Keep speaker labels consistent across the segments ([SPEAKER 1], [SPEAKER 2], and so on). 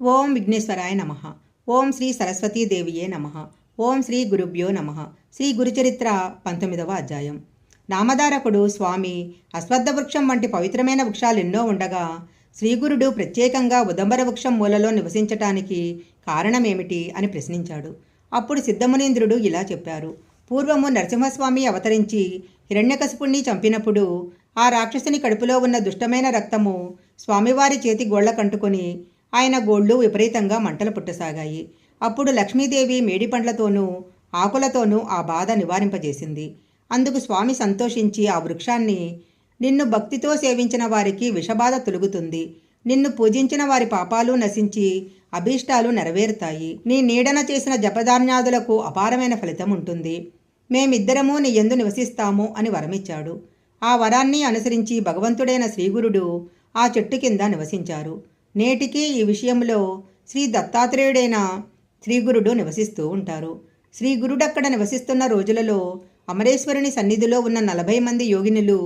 [SPEAKER 1] ఓం విఘ్నేశ్వరాయ నమ. ఓం శ్రీ సరస్వతీదేవియే నమ. ఓం శ్రీ గురుభ్యో నమ. శ్రీ గురుచరిత్ర పంతొమ్మిదవ అధ్యాయం. నామధారకుడు స్వామి అశ్వత్థ వృక్షం వంటి పవిత్రమైన వృక్షాలు ఎన్నో ఉండగా శ్రీగురుడు ప్రత్యేకంగా ఉదంబర వృక్షం మూలలో నివసించటానికి కారణమేమిటి అని ప్రశ్నించాడు. అప్పుడు సిద్ధమునీంద్రుడు ఇలా చెప్పారు. పూర్వము నరసింహస్వామి అవతరించి హిరణ్యకశిపుణ్ణి చంపినప్పుడు ఆ రాక్షసుని కడుపులో ఉన్న దుష్టమైన రక్తము స్వామివారి చేతి గోళ్ళ కంటుకొని ఆయన గోళ్ళు విపరీతంగా మంటలు పుట్టసాగాయి. అప్పుడు లక్ష్మీదేవి మేడి పండ్లతోనూ ఆకులతోనూ ఆ బాధ నివారింపజేసింది. అందుకు స్వామి సంతోషించి ఆ వృక్షాన్ని నిన్ను భక్తితో సేవించిన వారికి విషబాధ తొలుగుతుంది. నిన్ను పూజించిన వారి పాపాలు నశించి అభీష్టాలు నెరవేరుతాయి. నీ నీడన చేసిన జపధాన్యాదులకు అపారమైన ఫలితం ఉంటుంది. మేమిద్దరము నీ ఎందు నివసిస్తాము అని వరమిచ్చాడు. ఆ వరాన్ని అనుసరించి భగవంతుడైన శ్రీగురుడు ఆ చెట్టు కింద నివసించారు. నేటికి ఈ విషయంలో శ్రీ దత్తాత్రేయుడైన శ్రీగురుడు నివసిస్తూ ఉంటారు. శ్రీగురుడక్కడ నివసిస్తున్న రోజులలో అమరేశ్వరుని సన్నిధిలో ఉన్న నలభై మంది యోగినులు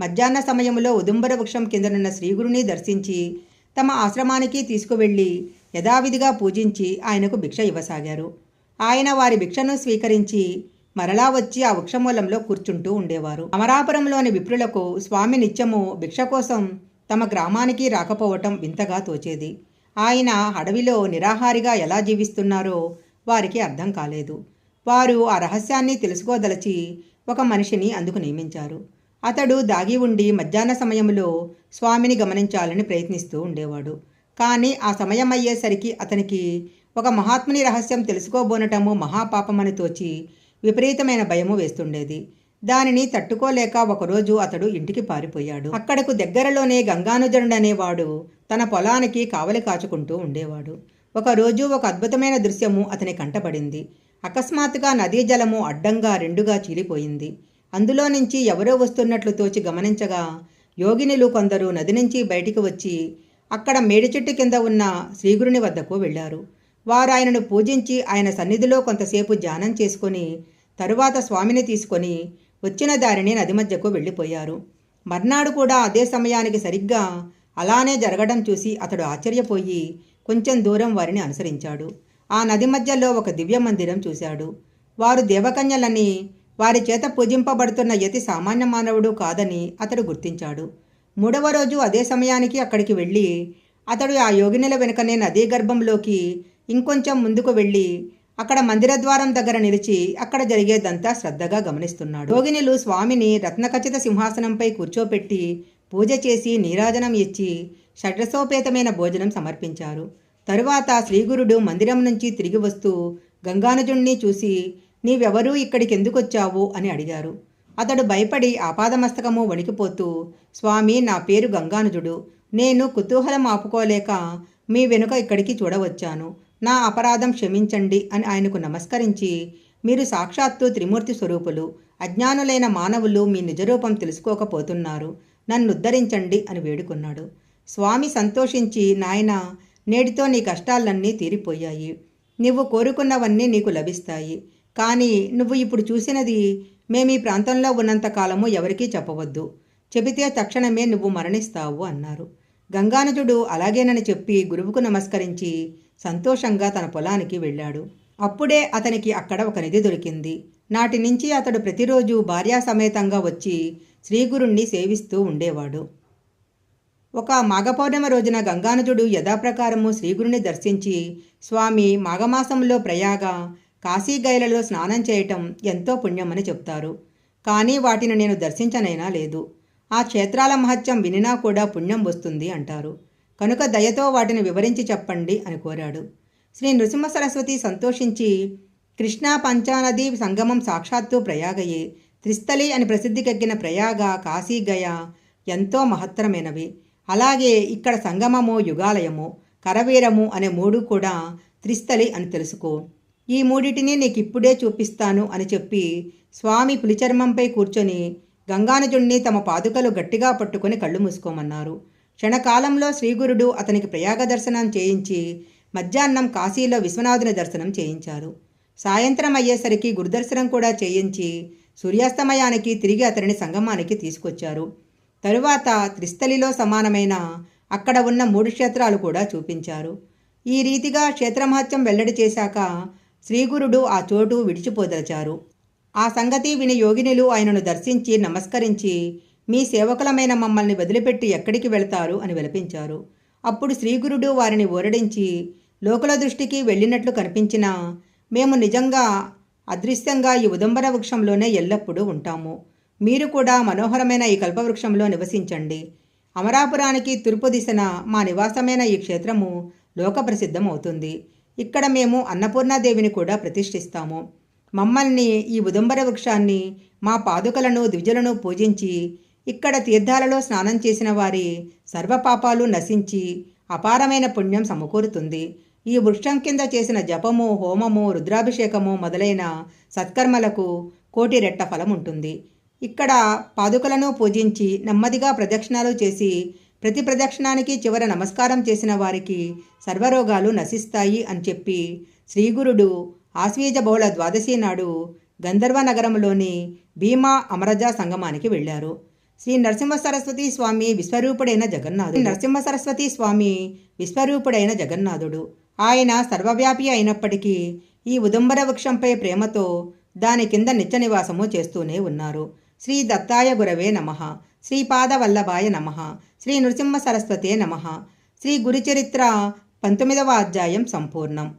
[SPEAKER 1] మధ్యాహ్న సమయంలో ఉదుంబర వృక్షం కిందనున్న శ్రీగురుని దర్శించి తమ ఆశ్రమానికి తీసుకువెళ్ళి యథావిధిగా పూజించి ఆయనకు భిక్ష ఇవ్వసాగారు. ఆయన వారి భిక్షను స్వీకరించి మరలా వచ్చి ఆ వృక్షమూలంలో కూర్చుంటూ ఉండేవారు. అమరాపురంలోని విప్రులకు స్వామి నిత్యము భిక్ష కోసం తమ గ్రామానికి రాకపోవటం వింతగా తోచేది. ఆయన అడవిలో నిరాహారిగా ఎలా జీవిస్తున్నారో వారికి అర్థం కాలేదు. వారు ఆ రహస్యాన్ని తెలుసుకోదలచి ఒక మనిషిని అందుకు నియమించారు. అతడు దాగి ఉండి మధ్యాహ్న సమయంలో స్వామిని గమనించాలని ప్రయత్నిస్తూ ఉండేవాడు. కానీ ఆ సమయం అయ్యేసరికి అతనికి ఒక మహాత్ముని రహస్యం తెలుసుకోబోనటము మహాపాపమని తోచి విపరీతమైన భయము వేస్తుండేది. దానిని తట్టుకోలేక ఒకరోజు అతడు ఇంటికి పారిపోయాడు. అక్కడకు దగ్గరలోనే గంగానుజనుడనేవాడు తన పొలానికి కావలి కాచుకుంటూ ఉండేవాడు. ఒకరోజు ఒక అద్భుతమైన దృశ్యము అతని కంటపడింది. అకస్మాత్తుగా నదీ జలము అడ్డంగా రెండుగా చీలిపోయింది. అందులో నుంచి ఎవరో వస్తున్నట్లు తోచి గమనించగా యోగినులు కొందరు నది నుంచి బయటికి వచ్చి అక్కడ మేడి చెట్టు కింద ఉన్న శ్రీగురుని వద్దకు వెళ్ళారు. వారు ఆయనను పూజించి ఆయన సన్నిధిలో కొంతసేపు ధ్యానం చేసుకొని తరువాత స్వామిని తీసుకొని వచ్చిన దారిని నది మధ్యకు వెళ్ళిపోయారు. మర్నాడు కూడా అదే సమయానికి సరిగ్గా అలానే జరగడం చూసి అతడు ఆశ్చర్యపోయి కొంచెం దూరం వారిని అనుసరించాడు. ఆ నది మధ్యలో ఒక దివ్య మందిరం చూశాడు. వారు దేవకన్యలని వారి చేత పూజింపబడుతున్న యతి సామాన్య మానవుడు కాదని అతడు గుర్తించాడు. మూడవ రోజు అదే సమయానికి అక్కడికి వెళ్ళి అతడు ఆ యోగినుల వెనుకనే నదీ గర్భంలోకి ఇంకొంచెం ముందుకు వెళ్ళి అక్కడ మందిర ద్వారం దగ్గర నిలిచి అక్కడ జరిగేదంతా శ్రద్ధగా గమనిస్తున్నాడు. యోగినులు స్వామిని రత్నఖచిత సింహాసనంపై కూర్చోపెట్టి పూజ చేసి నీరాజనం ఇచ్చి షడ్రసోపేతమైన భోజనం సమర్పించారు. తరువాత శ్రీగురుడు మందిరం నుంచి తిరిగి వస్తూ గంగానుజుణ్ణి చూసి నీవెవరూ ఇక్కడికి ఎందుకొచ్చావు అని అడిగారు. అతడు భయపడి ఆపాదమస్తకము వణికిపోతూ స్వామి నా పేరు గంగానుజుడు. నేను కుతూహలం ఆపుకోలేక మీ వెనుక ఇక్కడికి చూడవచ్చాను. నా అపరాధం క్షమించండి అని ఆయనకు నమస్కరించి మీరు సాక్షాత్తు త్రిమూర్తి స్వరూపులు అజ్ఞానులైన మానవులు మీ నిజరూపం తెలుసుకోకపోతున్నారు. నన్ను ఉద్ధరించండి అని వేడుకున్నాడు. స్వామి సంతోషించి నాయన నేటితో నీ కష్టాలన్నీ తీరిపోయాయి. నువ్వు కోరుకున్నవన్నీ నీకు లభిస్తాయి. కానీ నువ్వు ఇప్పుడు చూసినది మేము ఈ ప్రాంతంలో ఉన్నంత కాలము ఎవరికీ చెప్పవద్దు. చెబితే తక్షణమే నువ్వు మరణిస్తావు అన్నారు. గంగానజుడు అలాగేనని చెప్పి గురువుకు నమస్కరించి సంతోషంగా తన పొలానికి వెళ్ళాడు. అప్పుడే అతనికి అక్కడ ఒక నిధి దొరికింది. నాటి నుంచి అతడు ప్రతిరోజు భార్యాసమేతంగా వచ్చి శ్రీగురుణ్ణి సేవిస్తూ ఉండేవాడు. ఒక మాఘపౌర్ణమ రోజున గంగానజుడు యథాప్రకారము శ్రీగురుని దర్శించి స్వామి మాఘమాసంలో ప్రయాగ కాశీగైలలో స్నానం చేయటం ఎంతో పుణ్యమని చెప్తారు. కానీ వాటిని నేను దర్శించనైనా లేదు. ఆ క్షేత్రాల మహత్యం వినినా కూడా పుణ్యం వస్తుంది అంటారు. కనుక దయతో వాటిని వివరించి చెప్పండి అని కోరాడు. శ్రీ నృసింహ సరస్వతి సంతోషించి కృష్ణా పంచానది సంగమం సాక్షాత్తు ప్రయాగయే త్రిస్థలి అని ప్రసిద్ధికెక్కిన ప్రయాగ కాశీగయ ఎంతో మహత్తరమైనవి. అలాగే ఇక్కడ సంగమము యుగాలయము కరవీరము అనే మూడు కూడా త్రిస్థలి అని తెలుసుకో. ఈ మూడిటిని నీకు ఇప్పుడే చూపిస్తాను అని చెప్పి స్వామి పులిచర్మంపై కూర్చొని గంగానజుణ్ణి తమ పాదుకలు గట్టిగా పట్టుకుని కళ్ళు మూసుకోమన్నారు. క్షణకాలంలో శ్రీగురుడు అతనికి ప్రయాగ దర్శనం చేయించి మధ్యాహ్నం కాశీలో విశ్వనాథుని దర్శనం చేయించారు. సాయంత్రం అయ్యేసరికి గురుదర్శనం కూడా చేయించి సూర్యాస్తమయానికి తిరిగి అతనిని సంగమానికి తీసుకొచ్చారు. తరువాత త్రిస్థలిలో సమానమైన అక్కడ ఉన్న మూడు క్షేత్రాలు కూడా చూపించారు. ఈ రీతిగా క్షేత్రమహత్యం వెల్లడి చేశాక శ్రీగురుడు ఆ చోటు విడిచిపోదలచారు. ఆ సంగతి విని యోగినులు ఆయనను దర్శించి నమస్కరించి మీ సేవకులమైన మమ్మల్ని వదిలిపెట్టి ఎక్కడికి వెళతారు? అని విలపించారు. అప్పుడు శ్రీగురుడు వారిని ఓరడించి లోకుల దృష్టికి వెళ్ళినట్లు కనిపించినా మేము నిజంగా అదృశ్యంగా ఈ ఉదంబర వృక్షంలోనే ఎల్లప్పుడూ ఉంటాము. మీరు కూడా మనోహరమైన ఈ కల్పవృక్షంలో నివసించండి. అమరాపురానికి తూర్పు దిశన మా నివాసమైన ఈ క్షేత్రము లోకప్రసిద్ధం అవుతుంది ఇక్కడ మేము అన్నపూర్ణాదేవిని కూడా ప్రతిష్ఠిస్తాము. మమ్మల్ని ఈ ఉదంబర వృక్షాన్ని మా పాదుకలను ద్విజలను పూజించి ఇక్కడ తీర్థాలలో స్నానం చేసిన వారి సర్వపాపాలు నశించి అపారమైన పుణ్యం సమకూరుతుంది. ఈ వృక్షం కింద చేసిన జపము హోమము రుద్రాభిషేకము మొదలైన సత్కర్మలకు కోటి రెట్ట ఫలం ఉంటుంది. ఇక్కడ పాదుకలను పూజించి నెమ్మదిగా ప్రదక్షిణాలు చేసి ప్రతి ప్రదక్షిణానికి చివర నమస్కారం చేసిన వారికి సర్వరోగాలు నశిస్తాయి అని చెప్పి శ్రీగురుడు ఆశ్వీజ బహుళ ద్వాదశి నాడు గంధర్వ నగరంలోని భీమా అమరజ సంగమానికి వెళ్ళారు. శ్రీ నరసింహ సరస్వతి స్వామి విశ్వరూపుడైన జగన్నాథుడు. నరసింహ సరస్వతి స్వామి విశ్వరూపుడైన జగన్నాథుడు. ఆయన సర్వవ్యాపి అయినప్పటికీ ఈ ఉదంబర వృక్షంపై ప్రేమతో దాని కింద నిత్య నివాసము చేస్తూనే ఉన్నారు. శ్రీ దత్తాయ గురవే నమ. శ్రీపాదవల్లభాయ నమ. శ్రీ నృసింహ సరస్వతే నమ. శ్రీ గురుచరిత్ర పంతొమ్మిదవ అధ్యాయం సంపూర్ణం.